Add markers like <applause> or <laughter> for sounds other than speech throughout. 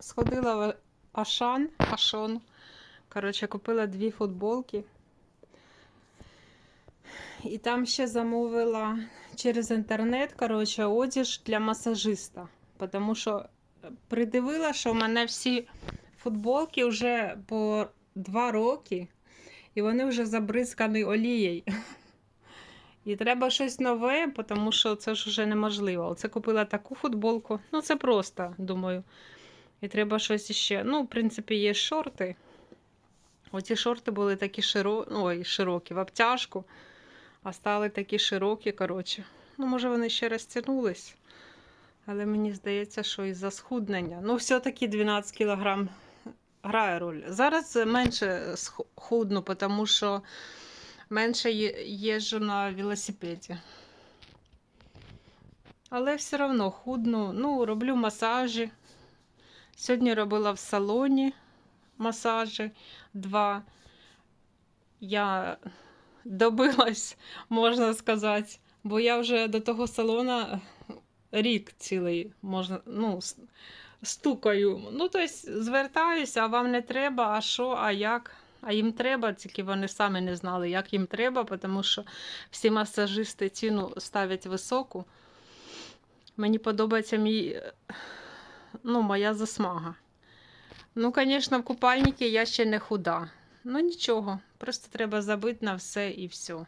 сходила в Ашан, Ашон. Коротше, купила дві футболки. І там ще замовила через інтернет, коротше, одяг для масажиста. Тому що придивила, що в мене всі футболки вже по два роки, і вони вже забризкані олією. І треба щось нове, тому що це ж вже неможливо. Оце купила таку футболку. Ну, це просто, думаю. І треба щось іще. Ну, в принципі, є шорти. Оці шорти були такі широ... Ой, широкі, в обтяжку, а стали такі широкі, коротше. Ну, може, вони ще розтягнулись. Але мені здається, що із-за схуднення. Ну, все-таки 12 кг грає роль. Зараз менше худну, тому що менше їжджу на велосипеді. Але все одно худну. Ну, роблю масажі. Сьогодні робила в салоні масажі два. Я добилась, можна сказати, бо я вже до того салона рік цілий можна, ну, стукаю. Ну, тобто звертаюся, а вам не треба, а що, а як? А їм треба, тільки вони самі не знали, як їм треба, тому що всі масажисти ціну ставлять високу. Мені подобається мій, ну, моя засмага. Ну, звісно, в купальнику я ще не худа. Ну нічого, просто треба забити на все і все.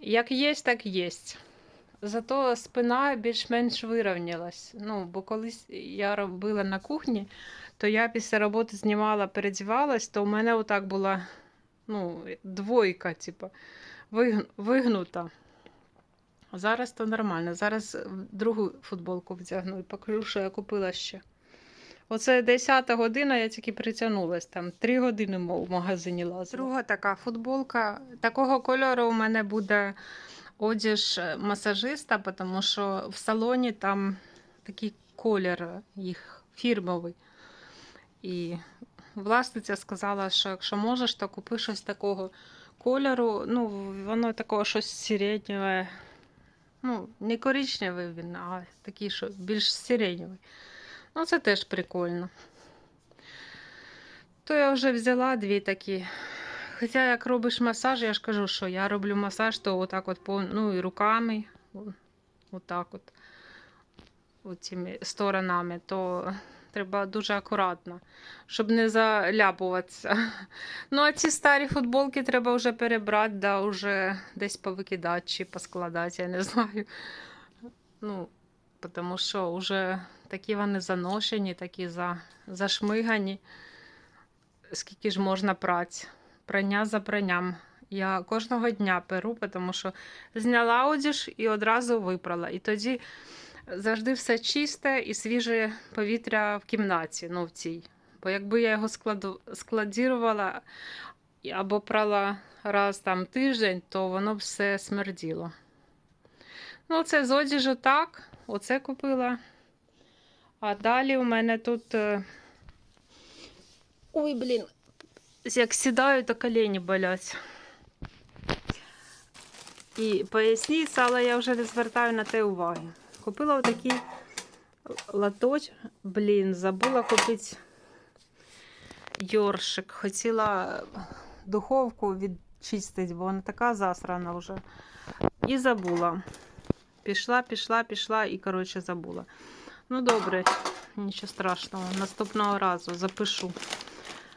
Як є, так є. Зато спина більш-менш вирівнялась. Ну, бо колись я робила на кухні, то я після роботи знімала, передівалась, то у мене отак була ну, двойка, типу, вигнута. Зараз то нормально. Зараз другу футболку вдягну і покажу, що я купила ще. Оце 10 година, я тільки притягнулась там. Три години в магазині лазила. Друга така футболка. Такого кольору у мене буде одяж е, масажиста, тому що в салоні там такий колір їх фірмовий. І власниця сказала, що якщо можеш, то купи щось такого кольору. Ну, воно такого щось сиреневе. Ну, не коричневий він, а такий, що більш сиреневий. Ну, це теж прикольно. То я вже взяла дві такі. Хоча як робиш масаж, я ж кажу, що я роблю масаж, то отак от ну, і руками, отак от, оціми сторонами, то треба дуже акуратно, щоб не заляпуватися. <laughs> Ну, а ці старі футболки треба вже перебрати, да, вже десь повикидати чи поскладати, я не <laughs> знаю. Ну, тому що вже такі вони заношені, такі за, зашмигані. Скільки ж можна прати? Прання за пранням. Я кожного дня перу, тому що зняла одіж і одразу випрала. І тоді завжди все чисте і свіже повітря в кімнаті, ну в цій. Бо якби я його складу, складірувала або прала раз там тиждень, то воно б все смерділо. Ну, це з одіжу так. Оце купила. А далі у мене тут. е, Ой, блін. Як сідаю, то колені болять. І поясніться, але я вже не звертаю на те уваги. Купила отакий латоч. Блін, забула купити йоршик. Хотіла духовку відчистити, бо вона така засрана вже. І забула. Пішла, пішла, пішла і, коротше, забула. Ну, добре, нічого страшного. Наступного разу запишу.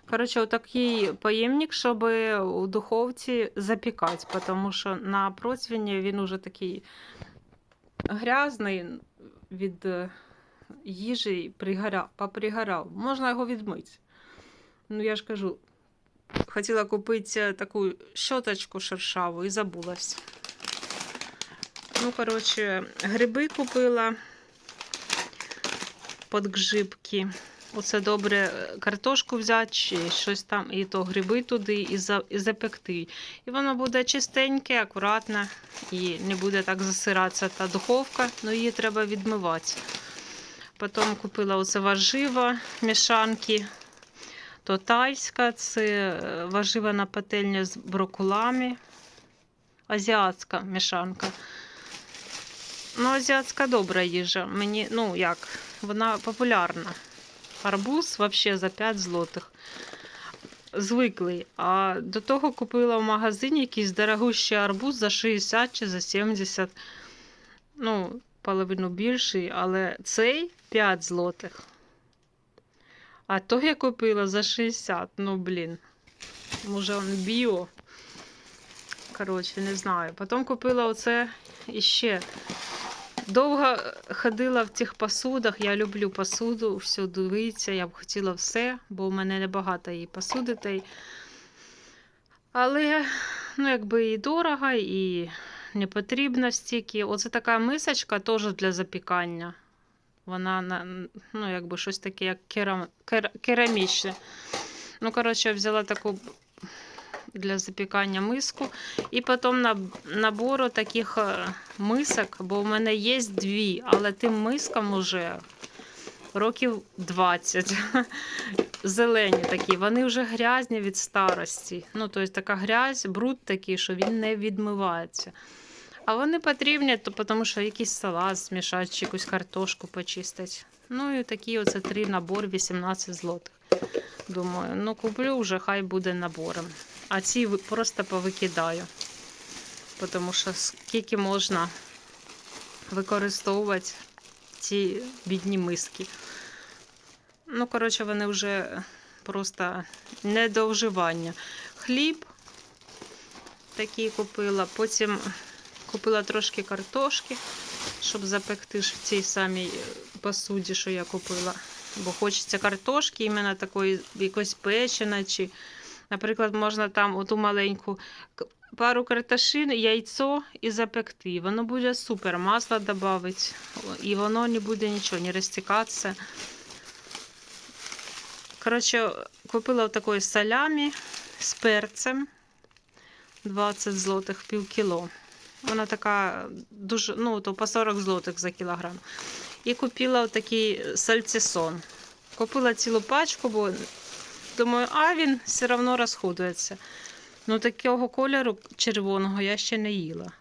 Коротше, отакий поємник, щоб у духовці запікати, тому що на противні він уже такий грязний від е, їжі пригоряв, попригорав. Можна його відмити. Ну, я ж кажу, хотіла купити таку щоточку шершаву і забулась. Ну, коротше, гриби купила під гжибки. Оце добре е, картошку взяти, чи щось там, і то гриби туди, і, за, і запекти. І воно буде чистеньке, акуратне, і не буде так засиратися та духовка, але її треба відмивати. Потім купила оце важива, мішанки. То тайська, це е, важива на пательня з брокулами. Азіатська мішанка. Ну, азіатська добра їжа. Мені, ну як, вона популярна. Арбуз взагалі за 5 злотих. Звиклий. А до того купила в магазині якийсь дорогущий арбуз за 60 чи за 70. Ну, половину більший, але цей 5 злотих. А то я купила за 60. Ну, блін. Може, він біо. Коротше, не знаю. Потім купила оце іще. Довго ходила в цих посудах. Я люблю посуду, все дивитися. Я б хотіла все, бо в мене небагато її посуди. Та й... Але, ну, якби і дорого, і не потрібно стільки. Оце така мисочка теж для запікання. Вона ну, якби щось таке, як керам... кер... керамічне. Ну, коротше, я взяла таку для запікання миску. І потім набору таких е, мисок, бо в мене є дві, але тим мискам уже років 20. <laughs> Зелені такі, вони вже грязні від старості. Ну, тобто така грязь, бруд такий, що він не відмивається. А вони потрібні, то, тому що якийсь салат змішати, чи якусь картошку почистити. Ну і такі оце три набори 18 злотих. Думаю, ну куплю вже, хай буде набором. А ці просто повикидаю. Тому що скільки можна використовувати ці бідні миски. Ну, коротше, вони вже просто не до вживання. Хліб такий купила, потім купила трошки картошки, щоб запекти в цій самій е, посуді, що я купила. Бо хочеться картошки, іменно такої якоїсь печена, чи, наприклад, можна там оту маленьку пару картошин, яйцо і запекти. Воно буде супер, масло додати, і воно не буде нічого, не розтікатися. Коротше, купила такої салямі з перцем 20 злотих пів кіло. Вона така дуже, ну, то по 40 злотих за кілограм. І купила такий сальцісон. Купила цілу пачку, бо думаю, а він все одно розходується. Ну, такого кольору червоного я ще не їла.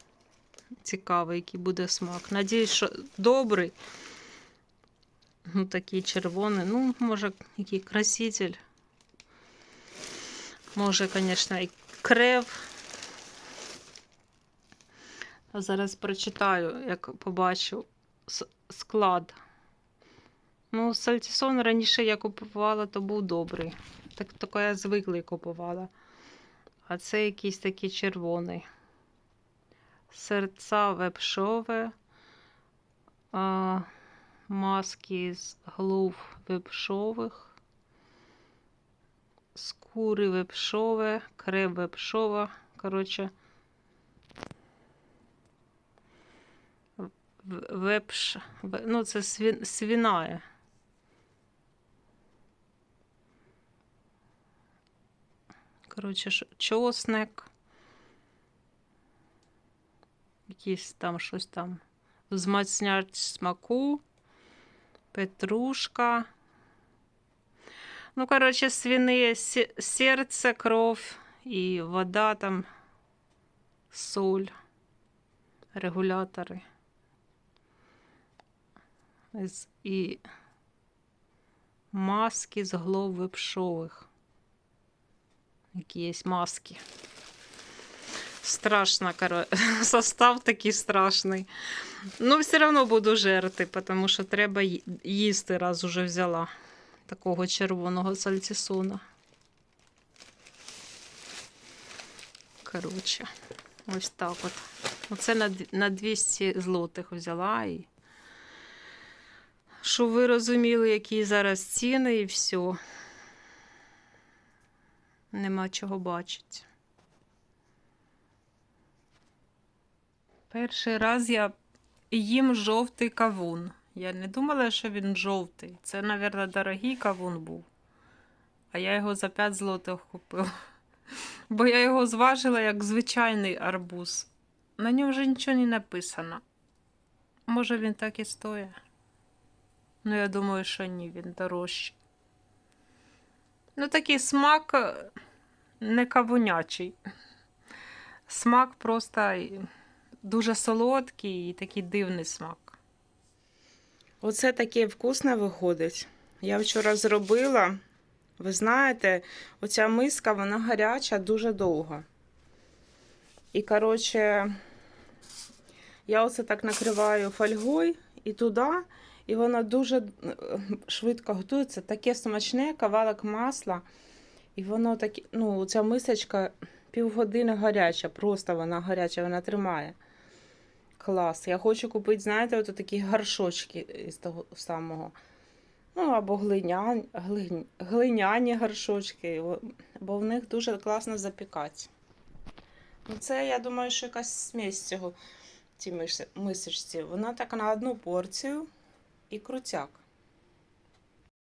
Цікаво, який буде смак. Надіюсь, що добрий. Ну, такий червоний. Ну, може, який краситель. Може, звісно, і крев. А зараз прочитаю, як побачу склад. Ну, сальцісон раніше я купувала, то був добрий. Так, таке я звиклий купувала. А це якийсь такий червоний. Серця вепшове. А, маски з голов вепшових. Скури вепшове, крев вепшова. Коротше, вепш. Ну, це свін, свинає. Коротше, чосник. Якісь там щось там. Змацнять смаку. Петрушка. Ну, коротше, свиные се- серце, кров і вода там, соль, регулятори. І маски з голов випшових. Які є маски. Страшно, коротше. <laughs> Состав такий страшний. Ну, все одно буду жерти, тому що треба їсти, раз уже взяла такого червоного сальцісона. Коротше, ось так от. Оце на, 200 злотих взяла і. Щоб ви розуміли, які зараз ціни і все. Нема чого бачити. Перший раз я їм жовтий кавун. Я не думала, що він жовтий. Це, мабуть, дорогий кавун був. А я його за 5 злотих купила. <laughs> Бо я його зважила як звичайний арбуз. На ньому вже нічого не написано. Може, він так і стоїть. Ну, я думаю, що ні, він дорожчий. Ну, такий смак не кавунячий. Смак просто дуже солодкий і такий дивний смак. Оце таке вкусне виходить. Я вчора зробила. Ви знаєте, оця миска, вона гаряча дуже довго. І, коротше, я оце так накриваю фольгою і туди, і воно дуже е, швидко готується. Таке смачне, кавалок масла. І воно таке, ну, ця мисочка півгодини гаряча, просто вона гаряча, вона тримає. Клас. Я хочу купити, знаєте, от такі горшочки із того самого. Ну, або глиняні, глин, глиняні горшочки, о, бо в них дуже класно запікати. Ну, це, я думаю, що якась смесь цього мис- мисочці. Вона так на одну порцію і крутяк.